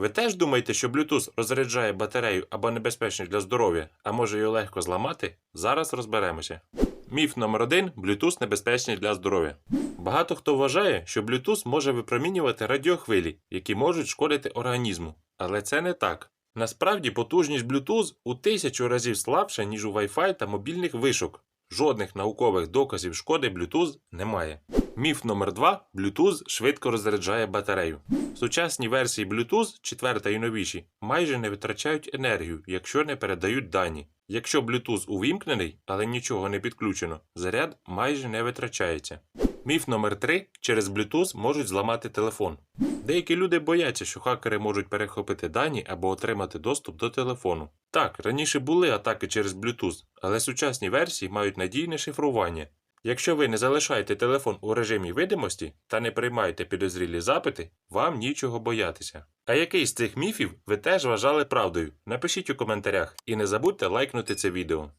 Ви теж думаєте, що Bluetooth розряджає батарею або небезпечний для здоров'я, а може його легко зламати? Зараз розберемося. Міф номер один Bluetooth небезпечний для здоров'я. Багато хто вважає, що Bluetooth може випромінювати радіохвилі, які можуть шкодити організму. Але це не так. Насправді потужність Bluetooth у тисячу разів слабша, ніж у Wi-Fi та мобільних вишок. Жодних наукових доказів шкоди Bluetooth немає. Міф номер 2 Bluetooth швидко розряджає батарею. Сучасні версії Bluetooth, четверта і новіші, майже не витрачають енергію, якщо не передають дані. Якщо Bluetooth увімкнений, але нічого не підключено, заряд майже не витрачається. Міф номер 3 через Bluetooth можуть зламати телефон. Деякі люди бояться, що хакери можуть перехопити дані або отримати доступ до телефону. Так, раніше були атаки через Bluetooth, але сучасні версії мають надійне шифрування. Якщо ви не залишаєте телефон у режимі видимості та не приймаєте підозрілі запити, вам нічого боятися. А який з цих міфів ви теж вважали правдою? Напишіть у коментарях і не забудьте лайкнути це відео.